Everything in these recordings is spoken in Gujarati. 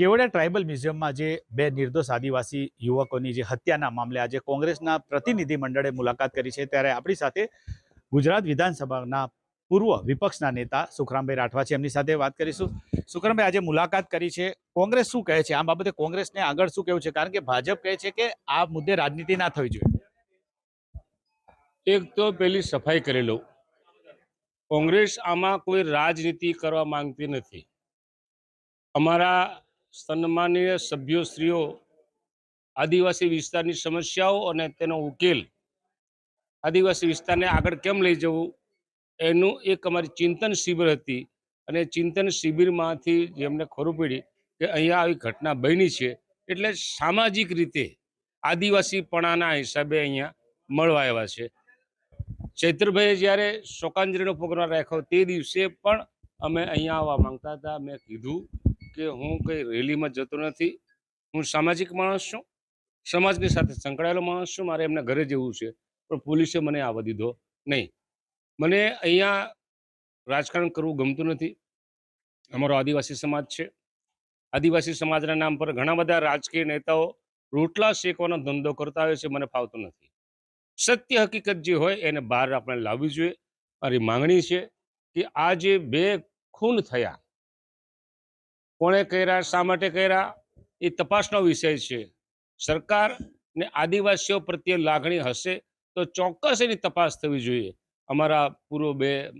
કેવડિયા ટ્રાઇબલ મ્યુઝિયમમાં જે બે નિર્દોષ આદિવાસી યુવકોની જે હત્યાના મામલે આજે કોંગ્રેસના પ્રતિનિધિ મંડળે મુલાકાત કરી છે, ત્યારે આપણી સાથે ગુજરાત વિધાનસભાના પૂર્વ વિપક્ષના નેતા સુખરામભાઈ રાઠવા છે. એમની સાથે વાત કરીશું. સુખરામભાઈ, આજે મુલાકાત કરી છે. કોંગ્રેસ શું કહે છે? આ બાબતે કોંગ્રેસને આગળ શું કહેવું છે? કારણ કે ભાજપ કહે છે કે આ મુદ્દે રાજનીતિ ના થવી જોઈએ. એક તો પેલી સફાઈ કરી લઉં. કોંગ્રેસ આમાં કોઈ રાજનીતિ કરવા માંગતી નથી. અમારા સન્માનીય સભ્યો શ્રીઓ આદિવાસી વિસ્તારની સમસ્યાઓ અને તેનો ઉકેલ આદિવાસી વિસ્તારને આગળ કેમ લઈ જવું, એનું એક અમારી ચિંતન શિબિર હતી. અને ચિંતન શિબિરમાંથી જેમને ખરું પડી કે અહીંયા આવી ઘટના બની છે, એટલે સામાજિક રીતે આદિવાસીપણાના હિસાબે અહીંયા મળવા આવ્યા છે. ચૈત્રભાઈએ જ્યારે શોકાંજલીનો પ્રોગ્રામ રાખ્યો તે દિવસે પણ અમે અહીંયા આવવા માંગતા હતા. મેં કીધું કે હું કંઈ રેલીમાં જતો નથી. હું સામાજિક માણસ છું. સમાજની સાથે સંકળાયેલો માણસ છું. મારે એમના ઘરે જવું છે. પણ પોલીસે મને આવવા દીધો નહીં. મને અહીંયા રાજકારણ કરવું ગમતું નથી. અમારો આદિવાસી સમાજ છે. આદિવાસી સમાજના નામ પર ઘણા બધા રાજકીય નેતાઓ રોટલા શેકવાનો ધંધો કરતા હોય છે. મને ફાવતું નથી. સત્ય હકીકત જે હોય એને બહાર આપણે લાવવી જોઈએ. મારી માંગણી છે કે આ જે બે ખૂન થયા કોણે કર્યા, શા માટે કર્યા, એ તપાસનો વિષય છે. સરકાર ને આદિવાસીઓ પ્રત્યે લાગણી હશે તો ચોક્કસ એની તપાસ થવી જોઈએ. અમારા પૂર્વ બે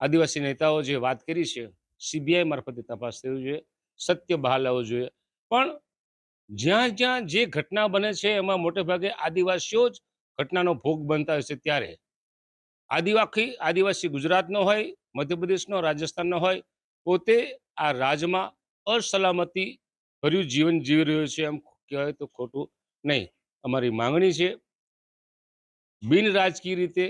આદિવાસી નેતાઓ જે વાત કરી છે, સીબીઆઈ મારફતે તપાસ થવી જોઈએ, સત્ય બહાર લાવવું જોઈએ. પણ જ્યાં જ્યાં જે ઘટના બને છે, એમાં મોટે ભાગે આદિવાસીઓ જ ઘટનાનો ભોગ બનતા હોય છે ત્યારે. આદિવાસી આદિવાસી ગુજરાતનો હોય, મધ્યપ્રદેશનો, રાજસ્થાનનો હોય પોતે આ રાજમાં અસલામતી ભર્યું જીવન જીવી રહ્યો છે એમ કહેવાય તો ખોટું નહીં. અમારી માંગણી છે બિન રાજકીય રીતે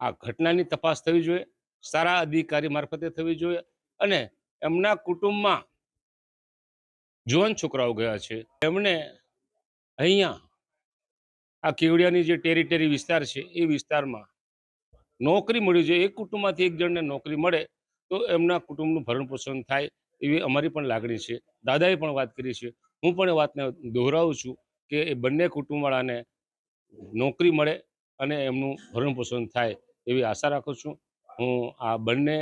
આ ઘટનાની તપાસ થવી જોઈએ, સારા અધિકારી મારફતે થવી જોઈએ અને એમના કુટુંબમાં જુવાન છોકરાઓ ગયા છે એમણે અહીંયા આ કેવડિયાની જે ટેરિટરી વિસ્તાર છે, એ વિસ્તારમાં નોકરી મળી જોઈએ. એક કુટુંબમાંથી એક જણને નોકરી મળે તો એમના કુટુંબનું ભરણ પોષણ થાય એવી અમારી પણ લાગણી છે. દાદાએ પણ વાત કરી છે. હું પણ એ વાતને દોહરાવું છું કે એ બંને કુટુંબવાળાને નોકરી મળે અને એમનું ભરણ પોષણ થાય એવી આશા રાખું છું. હું આ બંને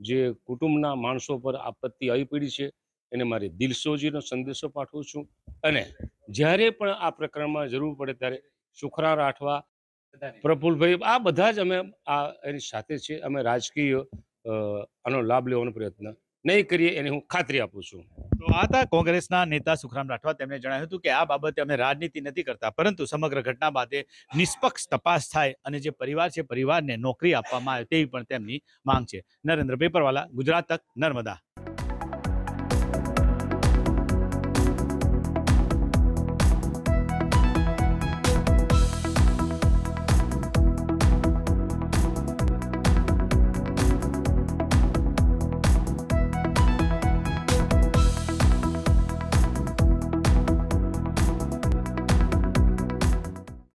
જે કુટુંબના માણસો પર આપત્તિ આવી પડી છે એને મારી દિલસોજીનો સંદેશો પાઠવું છું અને જ્યારે પણ આ પ્રકરણમાં જરૂર પડે ત્યારે સુખરા રાઠવા, પ્રફુલભાઈ આ બધા જ અમે આ એની સાથે છે. અમે રાજકીય આનો લાભ લેવાનો પ્રયત્ન નહીં કરીએ એની હું ખાતરી આપું છું. તો આ હતા કોંગ્રેસના નેતા સુખરામ રાઠવા. તેમણે જણાવ્યું હતું કે આ બાબતે અમે રાજનીતિ નથી કરતા, પરંતુ સમગ્ર ઘટના બાદે નિષ્પક્ષ તપાસ થાય અને જે પરિવાર છે, પરિવારને નોકરી આપવામાં આવે તેવી પણ તેમની માંગ છે. નરેન્દ્ર પેપરવાલા ગુજરાત તક નર્મદા.